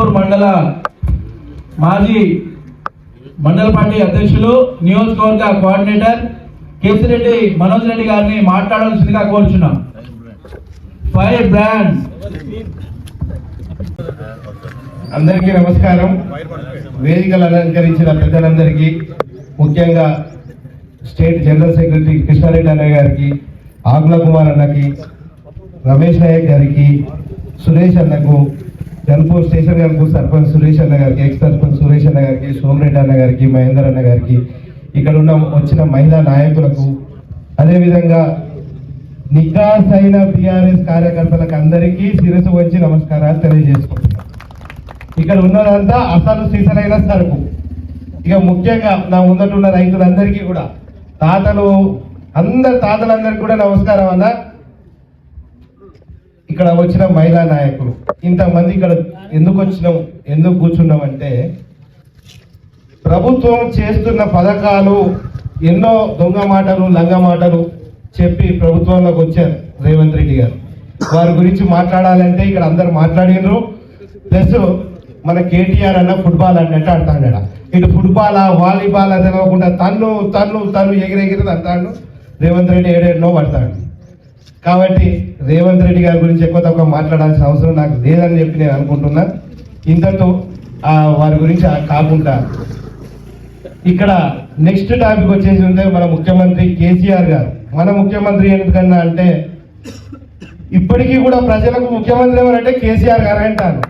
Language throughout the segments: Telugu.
వేల్పూర్ మండల మాజీ మండల పార్టీ అధ్యక్షులు నియోజకవర్గ కోఆర్డినేటర్ కేసిరెడ్డి మనోజ్ రెడ్డి గారిని మాట్లాడాల్సిందిగా కోరుచున్నాం. Fire brand. అందరికీ నమస్కారం. వేదికలు అలంకరించిన పెద్దలందరికీ ముఖ్యంగా స్టేట్ జనరల్ సెక్రటరీ కృష్ణారెడ్డి అన్నయ్య గారికి ఆకుల కుమార్ అన్నకి రమేష్ నాయక్ గారికి సురేష్ అన్నకు జన్పూర్ స్టేషన్ గన్పూర్ సర్పంచ్ సురేష్ అన్న గారికి ఎక్స్ సర్పంచ్ సురేష్ అన్న గారికి సోమరెడ్డి అన్న గారికి మహేందర్ అన్న గారికి ఇక్కడ ఉన్న వచ్చిన మహిళా నాయకులకు అదేవిధంగా నికాస్ అయిన బీఆర్ఎస్ కార్యకర్తలకు అందరికీ శిరసు వచ్చి నమస్కారాలు తెలియజేసుకుంటున్నాను ఇక్కడ ఉన్నదంతా అసలు సీసలైన సరుకు. ఇక ముఖ్యంగా నా ముందట ఉన్న రైతులందరికీ కూడా తాతలు అందరు తాతలందరికీ కూడా నమస్కారం అన్న. ఇక్కడ వచ్చిన మహిళా నాయకులు. ఇంతమంది ఇక్కడ ఎందుకు వచ్చినాం ఎందుకు కూర్చున్నాం అంటే ప్రభుత్వం చేస్తున్న పథకాలు ఎన్నో దొంగ మాటలు లంగ మాటలు చెప్పి ప్రభుత్వంలోకి వచ్చారు రేవంత్ రెడ్డి గారు. వారి గురించి మాట్లాడాలంటే ఇక్కడ అందరు మాట్లాడినరు. ప్లస్ మన కేటీఆర్ అన్న ఫుట్బాల్ అన్నట్టు ఆడతాడు ఇటు ఫుట్బాల్ వాలీబాల్ అని తెలియకుండా తన్ను తన్ను తన్ను ఎగిరెగిరి అంటాడు రేవంత్ రెడ్డి ఏడేడనో పడతాడు. కాబట్టి రేవంత్ రెడ్డి గారి గురించి ఎక్కువ తక్కువ మాట్లాడాల్సిన అవసరం నాకు లేదని చెప్పి నేను అనుకుంటున్నా. ఇంతతో వారి గురించి కాకుండా. ఇక్కడ నెక్స్ట్ టాపిక్ వచ్చేసి ఉంటే మన ముఖ్యమంత్రి కేసీఆర్ గారు. మన ముఖ్యమంత్రి ఎందుకన్నా అంటే ఇప్పటికీ కూడా ప్రజలకు ముఖ్యమంత్రి ఎవరంటే కేసీఆర్ గారు అంటారు.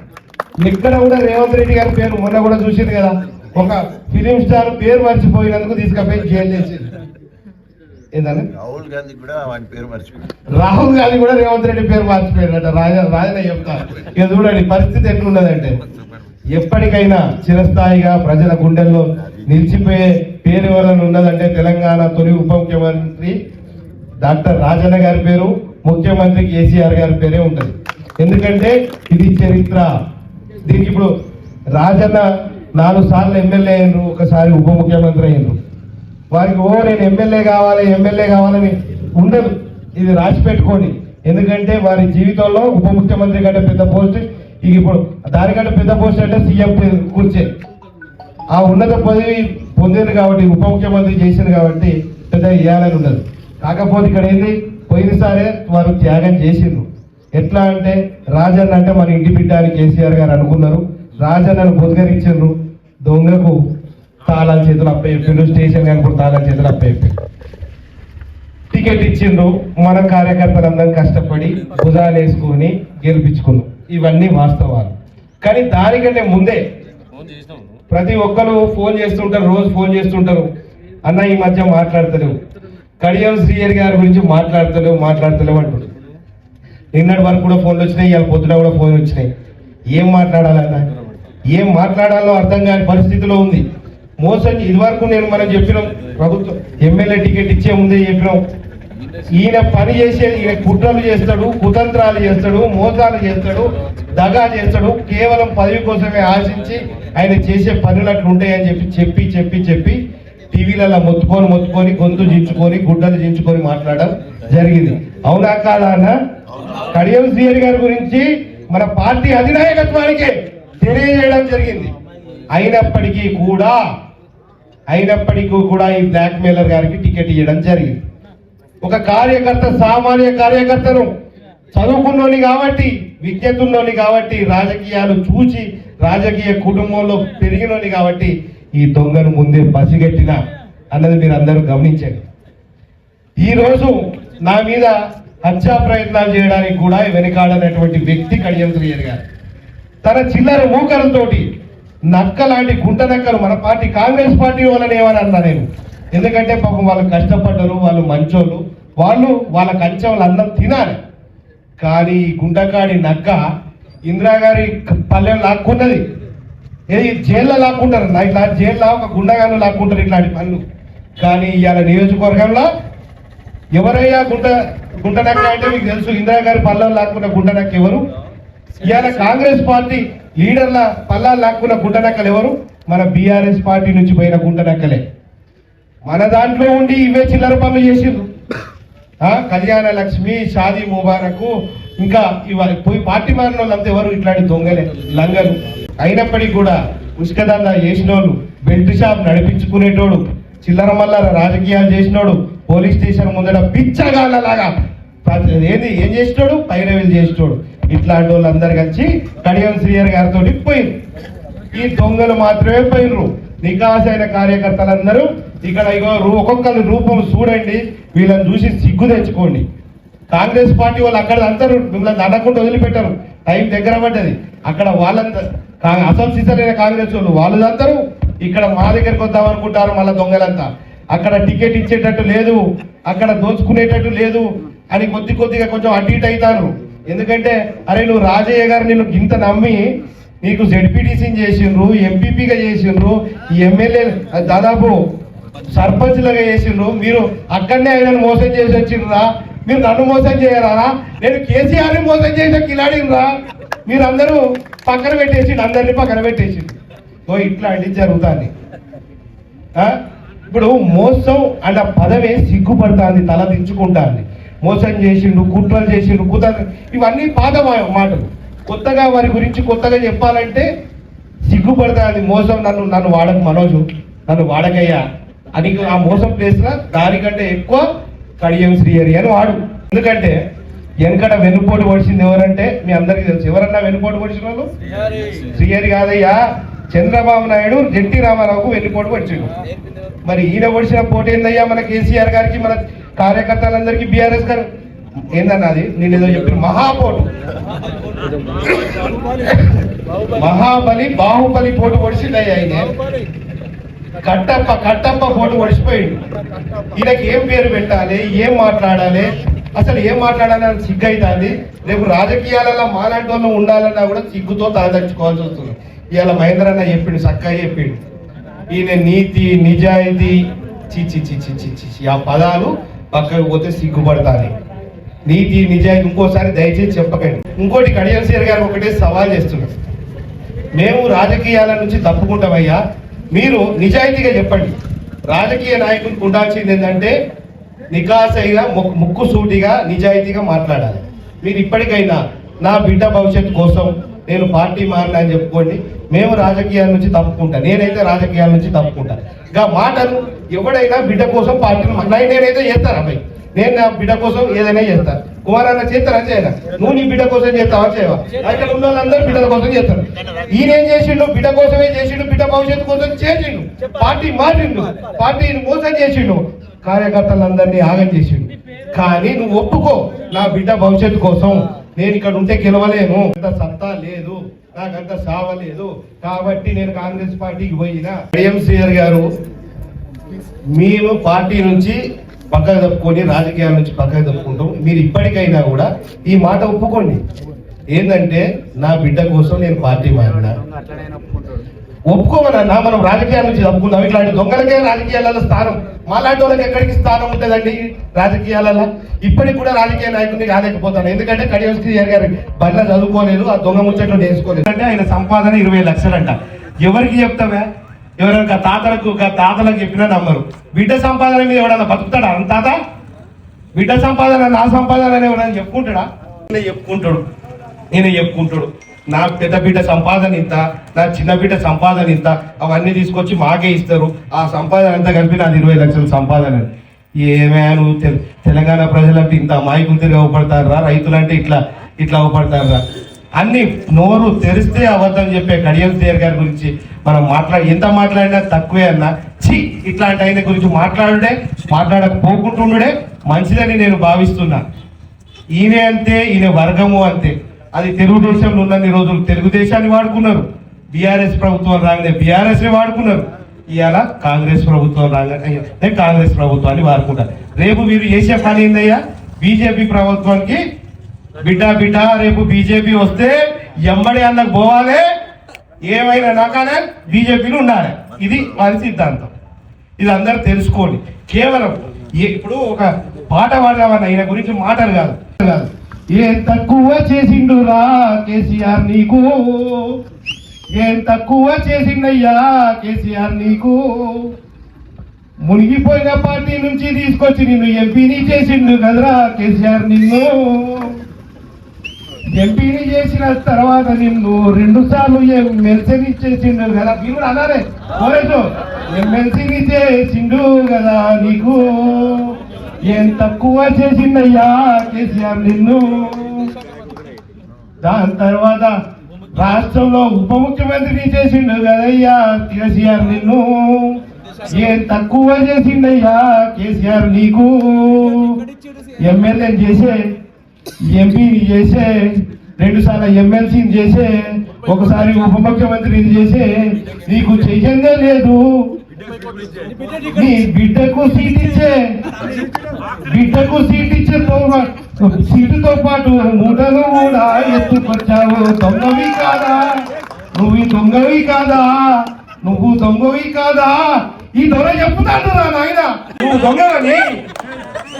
ఎక్కడ కూడా రేవంత్ రెడ్డి గారి పేరు మొన్న కూడా చూసింది కదా. ఒక ఫిలిం స్టార్ పేరు మర్చిపోయినందుకు తీసుకపోయి జైలు చేసింది. ఏంటంటే రాహుల్ గాంధీ కూడా పేరు మర్చిపోయాడు. రాహుల్ గాంధీ కూడా రేవంత్ రెడ్డి పేరు మార్చిపోయారట రాజ రాజనే చెప్తారు ఇక చూడండి పరిస్థితి ఎట్లున్నదంటే ఎప్పటికైనా చిరస్థాయిగా ప్రజల గుండెల్లో నిలిచిపోయే పేరు ఎవరైనా ఉన్నదంటే తెలంగాణ తొలి ఉప ముఖ్యమంత్రి డాక్టర్ రాజన్న గారి పేరు ముఖ్యమంత్రి కేసీఆర్ గారి పేరే ఉంటుంది. ఎందుకంటే ఇది చరిత్ర. దీనికి ఇప్పుడు రాజన్న నాలుగు సార్లు ఎమ్మెల్యే అయినరు ఒకసారి ఉప ముఖ్యమంత్రి అయినరు. వారికి ఓ నేను ఎమ్మెల్యే కావాలి ఎమ్మెల్యే కావాలని ఉండదు ఇది రాసి పెట్టుకోండి. ఎందుకంటే వారి జీవితంలో ఉప ముఖ్యమంత్రి కంటే పెద్ద పోస్ట్ ఇక ఇప్పుడు దానికంటే పెద్ద పోస్ట్ అంటే సీఎం కూర్చే. ఆ ఉన్నత పదవి పొందింది కాబట్టి ఉప ముఖ్యమంత్రి చేసింది కాబట్టి పెద్ద ఇవ్వాలని ఉండదు. కాకపోతే ఇక్కడ ఏంది? పోయినసారే వారు త్యాగం చేసిండ్రు. ఎట్లా అంటే రాజన్న అంటే మన ఇంటి బిడ్డ అని కేసీఆర్ గారు అనుకున్నారు. రాజన్నను బుద్గరించారు దొంగకు తాళాల చేతులు అప్పచెప్పిండ్రు స్టేషన్ కనుక తాళాల చేతులు అప్పచెప్పిండ్రు టికెట్ ఇచ్చిండ్రు మన కార్యకర్తలందరం కష్టపడి భుజాలు వేసుకొని గెలిపించుకున్నాం. ఇవన్నీ వాస్తవాలు. కానీ దానికంటే ముందే ప్రతి ఒక్కరు ఫోన్ చేస్తుంటారు రోజు ఫోన్ చేస్తుంటారు. అన్న ఈ మధ్య మాట్లాడతలేవు. కడియం శ్రీయర్ గారి గురించి మాట్లాడతలేవు మాట్లాడతలేవు అంటుడు. నిన్నటి వరకు కూడా ఫోన్లు వచ్చినాయి ఇవాళ పొద్దున కూడా ఫోన్ వచ్చినాయి. ఏం మాట్లాడాలన్నా? ఏం మాట్లాడాలో అర్థం కాని పరిస్థితిలో ఉంది. మోసం ఇదివరకు నేను మనం చెప్పినాం ప్రభుత్వం ఎమ్మెల్యే టికెట్ ఇచ్చే ముందే చెప్పినాం. ఈయన పని చేసే ఈయన కుట్రలు చేస్తాడు కుతంత్రాలు చేస్తాడు మోసాలు చేస్తాడు దగా చేస్తాడు కేవలం పదవి కోసమే ఆశించి ఆయన చేసే పనులు అట్లుంటాయని చెప్పి చెప్పి చెప్పి చెప్పి టీవీలలో మొత్తుకొని మొత్తుకొని గొంతు చించుకొని గుడ్డలు చించుకొని మాట్లాడడం జరిగింది. అవునా కాదా అన్న? కడియం శ్రీహరి గారి గురించి మన పార్టీ అధినాయకత్వానికి తెలియజేయడం జరిగింది. అయినప్పటికీ కూడా అయినప్పటికీ కూడా ఈ బ్లాక్ మెయిలర్ గారికి టికెట్ ఇవ్వడం జరిగింది. ఒక కార్యకర్త సామాన్య కార్యకర్తను చదువుకున్నోని కాబట్టి విద్యతున్నోని కాబట్టి రాజకీయాలు చూసి రాజకీయ కుటుంబంలో పెరిగినోని కాబట్టి ఈ దొంగను ముందే పసిగట్టిన అన్నది మీరు అందరూ గమనించండి. ఈరోజు నా మీద హత్యా ప్రయత్నాలు చేయడానికి కూడా వెనకాడనటువంటి వ్యక్తి కడియం గారు. తన చిల్లర మూకలతోటి నక్క లాంటి గుంట నక్కలు మన పార్టీ కాంగ్రెస్ పార్టీ వాళ్ళని ఏమని అన్నా నేను. ఎందుకంటే పాపం వాళ్ళు కష్టపడ్డరు వాళ్ళు మంచోళ్ళు వాళ్ళు వాళ్ళ కంచె అన్నం తినాలి. కానీ ఈ గుంటకాడి నక్క ఇందిరాగారి పల్లెం లాక్కున్నది ఏది జైల్లో లాక్కుంటారు. నా ఇట్లా జైల్లో ఒక గుండగాను లాక్కుంటారు ఇట్లాంటి పనులు. కానీ ఇవాళ నియోజకవర్గంలో ఎవరయ్యా గుంట గుంట నక్క అంటే మీకు తెలుసు ఇందిరాగారి పల్లెం లాక్కున్న గుంట నక్క ఎవరు? ఇవాళ కాంగ్రెస్ పార్టీ లీడర్ల పల్లా లాక్కున్న గుంట నక్కలు ఎవరు? మన బీఆర్ఎస్ పార్టీ నుంచి పోయిన గుంట నక్కలే. మన దాంట్లో ఉండి ఇవే చిల్లర పనులు చేసిండ్రు. ఆ, కళ్యాణ లక్ష్మి షాదీ ముబారకు ఇంకా ఇవాళ పోయి పార్టీ మారిన వాళ్ళంతా ఎవరు ఇట్లాంటి దొంగలే లంగలు. అయినప్పటికీ కూడా ఉష్కదందా చేసినోళ్ళు బెల్ట్ షాప్ నడిపించుకునేటోడు చిల్లర మల్లార రాజకీయాలు చేసినోడు పోలీస్ స్టేషన్ ముందర పిచ్చగాళ్ళలాగా ఏంది ఏం చేసినోడు? పైరవీలు చేసినోడు. ఇట్లాంటి వాళ్ళందరూ కలిసి కడియం శ్రీయర్ గారితో పోయింది ఈ దొంగలు మాత్రమే పోయినరు నికాసైన కార్యకర్తలందరూ ఇక్కడ ఇగో రూ- ఒక్కొక్కరి రూపం చూడండి వీళ్ళని చూసి సిగ్గు తెచ్చుకోండి. కాంగ్రెస్ పార్టీ వాళ్ళు అక్కడ అందరూ మిమ్మల్ని అడగకుండా వదిలిపెట్టారు. టైం దగ్గర పడ్డది. అక్కడ వాళ్ళంతా అసలు సిసరైన కాంగ్రెస్ వాళ్ళు వాళ్ళందరూ ఇక్కడ మా దగ్గరికి వద్దామనుకుంటారు మళ్ళీ దొంగలంతా. అక్కడ టికెట్ ఇచ్చేటట్టు లేదు. అక్కడ దోచుకునేటట్టు లేదు. అని కొద్ది కొద్దిగా కొంచెం అటు ఇటు అవుతారు. ఎందుకంటే అరే నువ్వు రాజయ్య గారు నిన్ను ఇంత నమ్మి నీకు జెడ్పీటీసీని చేసిండ్రు ఎంపీపీగా చేసిండ్రు ఎమ్మెల్యే దాదాపు సర్పంచ్లుగా చేసిండ్రు. మీరు అక్కడనే ఆయనను మోసం చేసి వచ్చిండ్రా? మీరు నన్ను మోసం చేయరా నేను కేసీఆర్ని మోసం చేసిన కిలాడినరా? మీరందరూ పక్కన పెట్టేసి అందరినీ పక్కన పెట్టేసి. ఓ ఇట్లాంటివి జరుగుతుంది. ఇప్పుడు మోసం అన్న ఆ పదమే సిగ్గుపడుతుంది తల దించుకుంటాను మోసం చేసిండు కుట్రలు చేసిండు కుత ఇవన్నీ పాత మాటలు. కొత్తగా వారి గురించి కొత్తగా చెప్పాలంటే సిగ్గుపడుతుంది మోసం నన్ను నన్ను వాడక మనోజు నన్ను వాడకయ్యా. అని ఆ మోసం ప్లేస్లో దానికంటే ఎక్కువ కడియం శ్రీహరి అని వాడు. ఎందుకంటే వెనకట వెనుపోటు పడిచింది ఎవరంటే మీ అందరికీ తెలుసు. ఎవరన్నా వెనుపోటు పడిచిన వాళ్ళు శ్రీహరి కాదయ్యా. చంద్రబాబు నాయుడు జెట్టి రామారావుకు వెన్నుపోటు పడిచిండు. మరి ఈయన పొడిచిన పోటీ ఏందయ్యా మన కేసీఆర్ గారికి మన కార్యకర్తలందరికీ బీఆర్ఎస్ గారు ఏందన్న అది? నేను ఏదో చెప్పిన మహాపోటు మహాబలి బాహుబలి పోటు పొడిచిందయ్యా ఆయన కట్టప్ప కట్టప్ప పోటు పొడిచిపోయింది ఈయనకి ఏం పేరు పెట్టాలి? ఏం మాట్లాడాలి? అసలు ఏం మాట్లాడాలి అని సిగ్గు అవుతుంది రేపు రాజకీయాలలో మాలాంటి వాళ్ళు ఉండాలన్నా కూడా సిగ్గుతో తాదర్చుకోవాల్సి వస్తుంది. ఇవాళ మహేంద్ర అన్న చెప్పిండు చక్కగా చెప్పిండు. ఈయన నీతి నిజాయితీ చి చి చి ఆ పదాలు పక్కకు పోతే సిగ్గుపడతాను. నీతి నిజాయితీ ఇంకోసారి దయచేసి చెప్పకండి. ఇంకోటి కడియల్సీర్ గారు ఒకటే సవాల్ చేస్తున్నారు. మేము రాజకీయాల నుంచి తప్పుకుంటామయ్యా. మీరు నిజాయితీగా చెప్పండి. రాజకీయ నాయకులకు ఉండాల్సింది ఏంటంటే నికాసైగా ముక్కు సూటిగా నిజాయితీగా మాట్లాడాలి. మీరు ఇప్పటికైనా నా బిడ్డ భవిష్యత్తు కోసం నేను పార్టీ మారినా అని చెప్పుకోండి. మేము రాజకీయాల నుంచి తప్పుకుంటా నేనైతే రాజకీయాల నుంచి తప్పుకుంటా. ఇంకా మాటలు ఎవడైనా బిడ్డ కోసం పార్టీని మళ్ళీ నేనైతే చేస్తాను అబ్బాయి నేను నా బిడ్డ కోసం ఏదైనా చేస్తాను కుమారన్న చేస్తారా? చేయనా? నువ్వు నీ బిడ్డ కోసం చేస్తావా? చేయవా? అక్కడ ఉన్న వాళ్ళందరూ బిడ్డల కోసం చేస్తారు. ఈయనేం చేసిండు? బిడ్డ కోసమే చేసిండు బిడ్డ భవిష్యత్తు కోసం చేసిండు. పార్టీ మారిండు. పార్టీని మోసం చేసిండు. కార్యకర్తలందరినీ ఆగం చేసిండు. కానీ నువ్వు ఒప్పుకో నా బిడ్డ భవిష్యత్తు కోసం. నేను ఇక్కడ ఉంటే గెలవలేను. అంత సత్తా లేదు. నాకంత సావలేదు కాబట్టి నేను కాంగ్రెస్ పార్టీకి పోయినా. ఐఎం గారు మేము పార్టీ నుంచి పక్కకు తప్పుకొని రాజకీయాల నుంచి పక్కకు తప్పుకుంటాం. మీరు ఇప్పటికైనా కూడా ఈ మాట ఒప్పుకోండి. ఏంటంటే నా బిడ్డ కోసం నేను పార్టీ మారినా. ఒప్పుకోమన్నా మనం రాజకీయాల నుంచి తప్పుకుందాం ఇట్లాంటి దొంగలకే రాజకీయాలలో స్థానం. మాలాంటి వాళ్ళకి ఎక్కడికి స్థానం ఉంటుందండి రాజకీయాలలో? ఇప్పటికి కూడా రాజకీయ నాయకుడిని కాలేకపోతాను ఎందుకంటే కడియం శ్రీహరి గారు బండ్ల చదువుకోలేదు ఆ దొంగ ముచ్చట్లు నేర్చుకోలేదు. అంటే ఆయన సంపాదన ఇరవై లక్షలంట. ఎవరికి చెప్తావా ఎవరైనా తాతలకు గా తాతలకు చెప్పినా నమ్మరు. బిడ్డ సంపాదన మీద ఎవడన్నా బతుకుతాడా? అంత తాత? బిడ్డ సంపాదన నా సంపాదన అని ఎవరైనా చెప్పుకుంటాడా? నేనే చెప్పుకుంటాడు. నేనే చెప్పుకుంటాడు. నా పెద్ద బిడ్డ సంపాదన ఇంత నా చిన్న బిడ్డ సంపాదన ఇంత అవన్నీ తీసుకొచ్చి మాకే ఇస్తారు. ఆ సంపాదన అంతా కలిపి నాది ఇరవై లక్షల సంపాదన. ఏమేను తెలంగాణ ప్రజలంటే ఇంత అమాయకులు తిరిగి అవపడతారా రైతులంటే ఇట్లా ఇట్లా అవ్వబడతారా అన్ని నోరు తెరిస్తే అబద్ధం చెప్పే కడియం దేర్ గారి గురించి మనం మాట్లాడి ఎంత మాట్లాడినా తక్కువే అన్న చి ఇట్లాంటి ఆయన గురించి మాట్లాడుడే మాట్లాడకపోకుంటుండే మంచిదని నేను భావిస్తున్నా. ఈయన అంతే ఈయన వర్గము అంతే. అది తెలుగుదేశంలో ఉన్నన్ని రోజులు తెలుగుదేశాన్ని వాడుకున్నారు. బీఆర్ఎస్ ప్రభుత్వం రాగానే బీఆర్ఎస్ని వాడుకున్నారు. ఇవాళ కాంగ్రెస్ ప్రభుత్వం రాగానే కాంగ్రెస్ ప్రభుత్వాన్ని వాడుకుంటారు. రేపు మీరు చేసే పని ఏందయ్యా? బీజేపీ ప్రభుత్వానికి బిడ్డ బిడ్డ రేపు బీజేపీ వస్తే ఎంబడి అన్నకు పోవాలి. ఏమైనా నాకనే బీజేపీలు ఉండాలి. ఇది వారి సిద్ధాంతం. ఇది అందరూ తెలుసుకోండి. కేవలం ఇప్పుడు ఒక పాట పాడదామన్న ఈయన గురించి మాటలు కాదు. ఏం తక్కువ చేసిండురా కేసీఆర్ నీకు? ఏం తక్కువ చేసిండయ్యా కేసీఆర్ నీకు? మునిగిపోయిన పార్టీ నుంచి తీసుకొచ్చి నిన్ను ఎంపీని చేసిండు కదరా కేసీఆర్ నిన్ను? ఎంపీని చేసిన తర్వాత నిన్ను రెండు సార్లు ఎమ్మెల్సీని చేసిండు కదా మీరు కూడా అన్నారే ఎమ్మెల్సీని చేసిండు కదా నీకు? ఏం తక్కువ చేసిండయ్యా కేసీఆర్ నిన్ను? దాని తర్వాత రాష్ట్రంలో ఉప ముఖ్యమంత్రిని చేసిండు కదయ్యా కేసీఆర్ నిన్ను? ఏం తక్కువ చేసిండయ్యా కేసీఆర్ నీకు? ఎమ్మెల్యే చేసే ఎంపీని చేసే రెండు సార్లు ఎమ్మెల్సీని చేసే ఒకసారి ఉప ముఖ్యమంత్రిని చేసే నీకు చెయ్యందే లేదు. నీ బిడ్డకు సీట్ ఇచ్చే బిడ్డకు సీట్ ఇచ్చే సీటుతో పాటు మూటను కూడా ఎత్తుకొచ్చావు. దొంగవి కాదా? నువ్వు దొంగవి కాదా? నువ్వు దొంగవి కాదా? ఈ దొర చెప్తాడు రా నాయన. నువ్వు దొంగవని?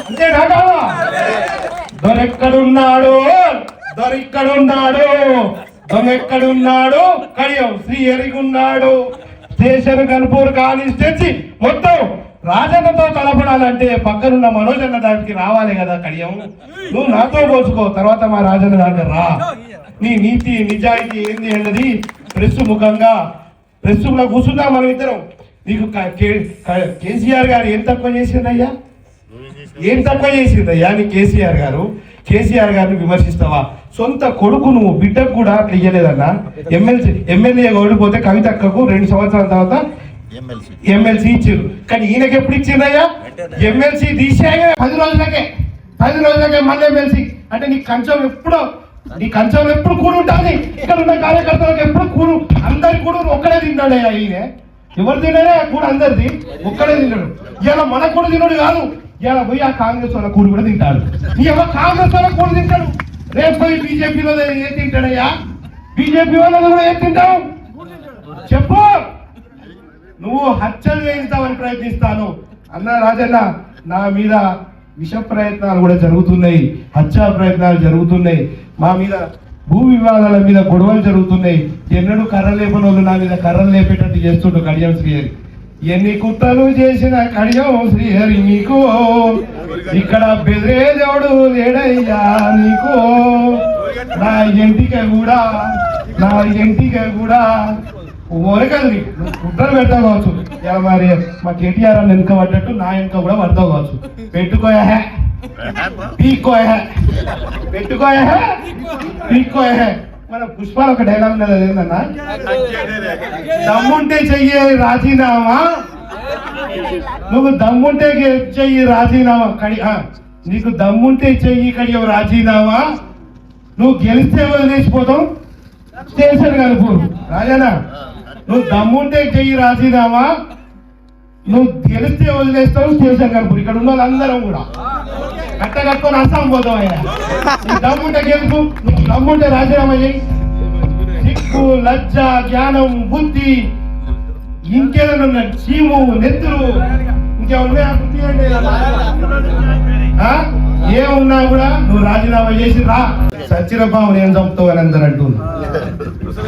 అంతే కాదా దొరెక్కడున్నాడు? దొరెక్కడున్నాడు? దొరెక్కడున్నాడు కడియం. శ్రీ ఎరిగున్నాడు? స్టేషన్ కనుపూర్ కానిస్టెన్సీ మొత్తం రాజన్నతో కలపడాలంటే పక్కనున్న మనోజ్ అన్న దానికి రావాలి కదా కడియం. నువ్వు నాతో పోసుకో తర్వాత మా రాజన్న దాంట్లో రా. నీ నీతి నిజాయితీ ఏంది అన్నది ప్రెస్ ముఖంగా ప్రెస్లో కూర్చుందాం మనం ఇద్దరం. నీకు కేసీఆర్ గారు ఏం తక్కువ చేసిందయ్యా? ఏం తక్కువ చేసిందయ్యా నీ కేసీఆర్ గారు? కేసీఆర్ గారిని విమర్శిస్తావా? సొంత కొడుకు నువ్వు బిడ్డకు కూడా అట్లా ఇయ్యలేదన్నా ఎమ్మెల్సీ ఎమ్మెల్యే ఓడిపోతే కవితక్కకు రెండు సంవత్సరాల తర్వాత ఎమ్మెల్సీ. ఇచ్చారు. కానీ ఈయనకి ఎప్పుడు ఇచ్చిందయ్యా ఎమ్మెల్సీ తీసేయ పది రోజులకే పది రోజులకే మళ్ళీ ఎమ్మెల్సీ. అంటే నీ కంచం ఎప్పుడు నీ కంచం ఎప్పుడు కూడి ఉంటుంది? ఇక్కడ ఉన్న కార్యకర్తలకు ఎప్పుడు కూడు? అందరి కూడా ఒక్కడే తిన్నాడయ్యా ఈయన. ఎవరు తిన్నాడే కూడా అందరిది. ఒక్కడే తిన్నాడు ఇలా మన కూడా తిన్నాడు కాదు. ఇలా పోయి ఆ కాంగ్రెస్ వాళ్ళ కూడి కూడా తింటాడు. నీ ఎవరు కాంగ్రెస్ వాళ్ళ కూడి తింటాడు. రేపు పోయి బీజేపీలో ఏం తింటాడయ్యా? బీజేపీ వాళ్ళది కూడా ఏం తింటావు? చెప్పు. నువ్వు హత్యలు చేయిస్తావని ప్రయత్నిస్తాను. అన్న రాజన్న నా మీద విష ప్రయత్నాలు కూడా జరుగుతున్నాయి. హత్యా ప్రయత్నాలు జరుగుతున్నాయి. మా మీద భూ వివాదాల మీద గొడవలు జరుగుతున్నాయి. ఎన్నడూ కర్ర లేపని వాళ్ళు నా మీద కర్రలు లేపేటట్టు చేస్తుండ్రు కడియం శ్రీహరి. ఎన్ని కుట్రలు చేసిన కడియం శ్రీహరి నీకు? ఇక్కడ బెదిరే దేవుడు లేడయ్యా నీకు. నా ఎంటిక కూడా నా ఎంటిక కూడా నువ్వు కుట్రలు పెడతావు కావచ్చు. మరి మా కేటీఆర్ అని వెనుక పడ్డట్టు నా వెనుక కూడా పడతావు కావచ్చు. పెట్టుకోయా పీక్కోయా పెట్టుకోయా పీక్కోయా హే? మన పుష్పాల ఒక డైలాగ్ ఉన్నది దమ్ముంటే చెయ్యి రాజీనామా? నువ్వు దమ్ముంటే చెయ్యి రాజీనామా కడి నీకు దమ్ముంటే చెయ్యి కడి రాజీనామా? నువ్వు గెలిస్తే వదిలేసిపోతావు స్టేషన్ కలుపు. రాజానా నువ్వు దమ్ముంటే చెయ్యి రాజీనామా? నువ్వు గెలిస్తే వదిలేస్తావు స్టేషన్ కలుపు. ఇక్కడ ఉన్న వాళ్ళందరం కూడా. కట్ట కట్టుకొని అస్సాం పోతాం ఆయన నీ దమ్ముంటే గెలుపు నువ్వు దమ్ముంటే రాజీనామా చేయి. సిక్కు లజ్జ జ్ఞానం బుద్ధి ఇంకేదైనా ఉన్నా చీము నెత్తురు ఇంకేమన్నా ఏమున్నా కూడా నువ్వు రాజీనామా చేసి రా. సచ్చిరపాము నేను చంపుతావు అని అందరు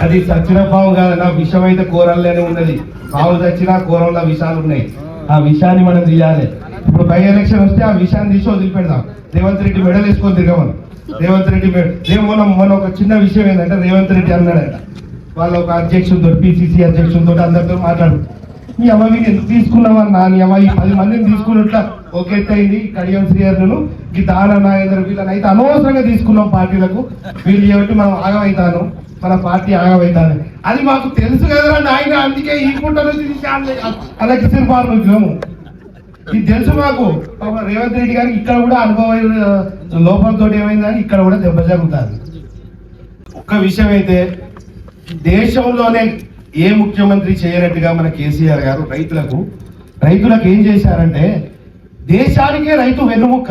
అది సచ్చిరపాము కాదు నా విషం అయితే కూరల్లోనే ఉన్నది. పాము చచ్చినా కూరల్లో విషాలు ఉన్నాయి ఆ విషాన్ని మనం తీయాలి. ఇప్పుడు బై ఎలక్షన్ వస్తే ఆ విషయాన్ని తీసి వదిలిపెడదాం. రేవంత్ రెడ్డి మెడల్ వేసుకొని తిరగమని. రేవంత్ రెడ్డి మెడ- రేపు మనం మన ఒక చిన్న విషయం ఏంటంటే రేవంత్ రెడ్డి అన్నాడట. వాళ్ళ ఒక అధ్యక్షులతో పిసిసి అధ్యక్షులతో అందరితో మాట్లాడు. మీ అమ్మాయి వీళ్ళు ఎందుకు తీసుకున్నావన్నా నీ అమ్మ? ఈ పది మందిని తీసుకున్నట్ల ఒక అయింది కడియం శ్రీహర్ను. ఈ దాన నాగేంద్ర వీళ్ళని అయితే అనవసరంగా తీసుకున్నాం పార్టీలకు. వీళ్ళు ఏమిటి మనం ఆగమవుతాను మన పార్టీ ఆగమవుతాను అది మాకు తెలుసు కదా నాయన అందుకే ఈ పుట్ట తీసి అలాగే సిరిపారు వచ్చినాము ఇది తెలుసు మాకు. రేవంత్ రెడ్డి గారికి ఇక్కడ కూడా అనుభవం లోపంతో ఏమైందని ఇక్కడ కూడా దెబ్బ జరుగుతుంది. ఒక్క విషయం అయితే దేశంలోనే ఏ ముఖ్యమంత్రి చేయనట్టుగా మన కేసీఆర్ గారు రైతులకు రైతులకు ఏం చేశారంటే దేశానికే రైతు వెన్నుముక్క.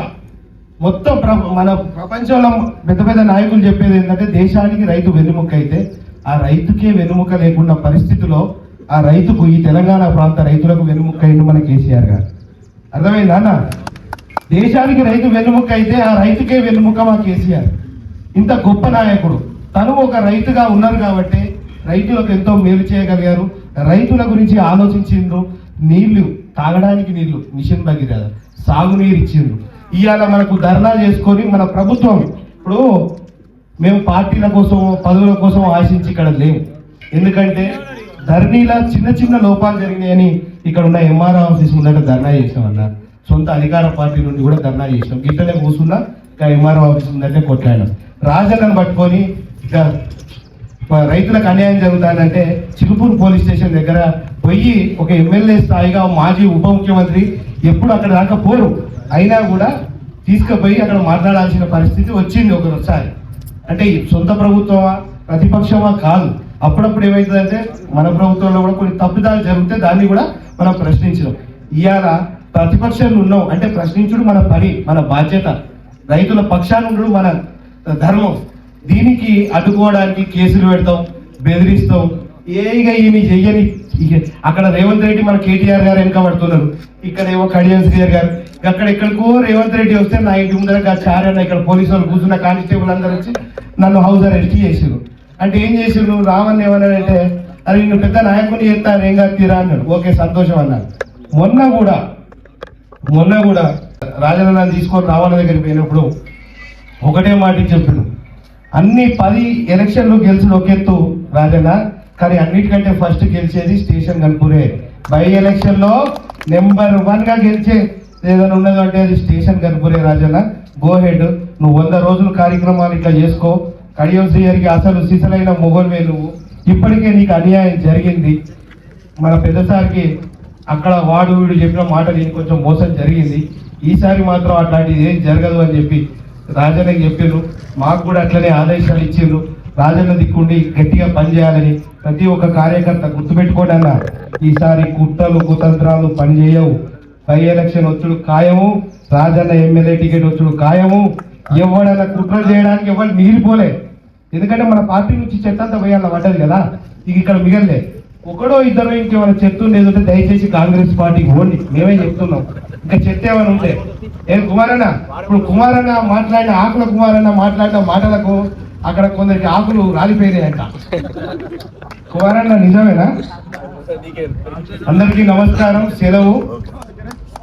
మొత్తం ప్ర మన ప్రపంచంలో పెద్ద పెద్ద నాయకులు చెప్పేది ఏంటంటే దేశానికి రైతు వెన్నుముక్క అయితే ఆ రైతుకే వెన్నుముక లేకున్న పరిస్థితిలో ఆ రైతుకు ఈ తెలంగాణ ప్రాంత రైతులకు వెన్నుముక్క అయింది మన కేసీఆర్ గారు. అర్థమైందా అన్న? దేశానికి రైతు వెన్నుముక్క అయితే ఆ రైతుకే వెన్నుముక్క మా కేసీఆర్. ఇంత గొప్ప నాయకుడు. తను ఒక రైతుగా ఉన్నారు కాబట్టి రైతులకు ఎంతో మేలు చేయగలిగారు. రైతుల గురించి ఆలోచించిండ్రు. నీళ్ళు తాగడానికి నీళ్ళు మిషన్ భగీరథ సాగునీరు ఇచ్చిండ్రు. ఇవాళ మనకు ధర్నా చేసుకొని మన ప్రభుత్వం ఇప్పుడు మేము పార్టీల కోసం పదవుల కోసం ఆశించి ఇక్కడ లేము ఎందుకంటే ధరణిలా చిన్న చిన్న లోపాలు జరిగినాయని ఇక్కడ ఉన్న ఎంఆర్ఓ ఆఫీస్ ముందట ధర్నా చేసాం అన్నారు సొంత అధికార పార్టీ నుండి కూడా ధర్నా చేసాం గిట్టనే కూర్చున్నా ఇంకా ఎంఆర్ఓ ఆఫీస్ ముందంటే కొట్లాడినాం. రాజన్నను పట్టుకొని ఇక రైతులకు అన్యాయం జరుగుతానంటే చిలుపూరు పోలీస్ స్టేషన్ దగ్గర పోయి ఒక ఎమ్మెల్యే స్థాయిగా మాజీ ఉప ముఖ్యమంత్రి ఎప్పుడు అక్కడ దాకా పోరు. అయినా కూడా తీసుకుపోయి అక్కడ మాట్లాడాల్సిన పరిస్థితి వచ్చింది ఒకసారి అంటే సొంత ప్రభుత్వమా ప్రతిపక్షమా కాదు. అప్పుడప్పుడు ఏమవుతుందంటే మన ప్రభుత్వంలో కూడా కొన్ని తప్పిదాలు జరిగితే దాన్ని కూడా మనం ప్రశ్నించడం. ఇవాళ ప్రతిపక్షంలో ఉన్నాం అంటే ప్రశ్నించడం మన పని మన బాధ్యత. రైతుల పక్షాన ఉండడం మన ధర్మం. దీనికి అడ్డుకోవడానికి కేసులు పెడతాం బెదిరిస్తాం. ఏగా ఈమె చెయ్యని అక్కడ రేవంత్ రెడ్డి మన కేటీఆర్ గారు వెనక పడుతున్నారు. ఇక్కడ ఏమో కడియం గారు. అక్కడ ఎక్కడికో రేవంత్ రెడ్డి వస్తే నా ఇంటి ముందర చారన్న ఇక్కడ పోలీసు వాళ్ళు కూర్చున్న కానిస్టేబుల్ అందరూ వచ్చి నన్ను హౌస్ అరెస్ట్ చేసారు అంటే ఏం చేసిండు రావణ్ ఏమన్నాడంటే అది నువ్వు పెద్ద నాయకుని చేస్తాను ఏం కాదు తీరా అన్నాడు. ఓకే సంతోషం అన్నాడు. మొన్న కూడా మొన్న కూడా రాజన్న తీసుకొని రావణ దగ్గరికి పోయినప్పుడు ఒకటే మాట చెప్పాడు. అన్ని పది ఎలక్షన్లు గెలిచిన ఒక ఎత్తు రాజన్న కానీ అన్నిటికంటే ఫస్ట్ గెలిచేది స్టేషన్ కనుపూరే బై ఎలక్షన్లో నెంబర్ వన్గా గెలిచే ఏదైనా ఉన్నదంటే అది స్టేషన్ కనుపూరే రాజన్న. గో హెడ్ నువ్వు వంద రోజులు కార్యక్రమాలు ఇట్లా చేసుకో. కడియం అసలు సిసలైన మొగల్వేలు నువ్వు. ఇప్పటికే నీకు అన్యాయం జరిగింది. మన పెద్దసారికి అక్కడ వాడు వీడు చెప్పిన మాట నేను కొంచెం మోసం జరిగింది. ఈసారి మాత్రం అట్లాంటిది ఏం జరగదు అని చెప్పి రాజన్నకి చెప్పారు మాకు కూడా అట్లనే ఆదేశాలు ఇచ్చిండ్రు రాజన్న దిక్కుండి గట్టిగా పనిచేయాలని ప్రతి ఒక్క కార్యకర్త గుర్తుపెట్టుకోండి అన్న ఈసారి కుట్రలు కుతంత్రాలు పనిచేయవు బై ఎలక్షన్ వచ్చుడు ఖాయము రాజన్న ఎమ్మెల్యే టికెట్ వచ్చుడు ఖాయము. ఎవడైనా కుట్ర చేయడానికి ఎవరు మిగిలిపోలే. ఎందుకంటే మన పార్టీ నుంచి చెత్త అంతా పోయాల పడ్డది కదా. ఇక ఇక్కడ మిగలలే. ఒకడో ఇద్దరు ఇంకేమైనా చెప్తుండే ఉంటే దయచేసి కాంగ్రెస్ పార్టీకి ఓండి మేమే చెప్తున్నాం. ఇంకా చెత్త ఏమైనా ఉంటే. ఏం కుమారన్న ఇప్పుడు కుమారన్న మాట్లాడిన ఆకుల కుమారన్న మాట్లాడిన మాటలకు అక్కడ కొందరికి ఆకులు రాలిపోయినాయంట. కుమారన్న నిజమేనా? అందరికీ నమస్కారం. సెలవు.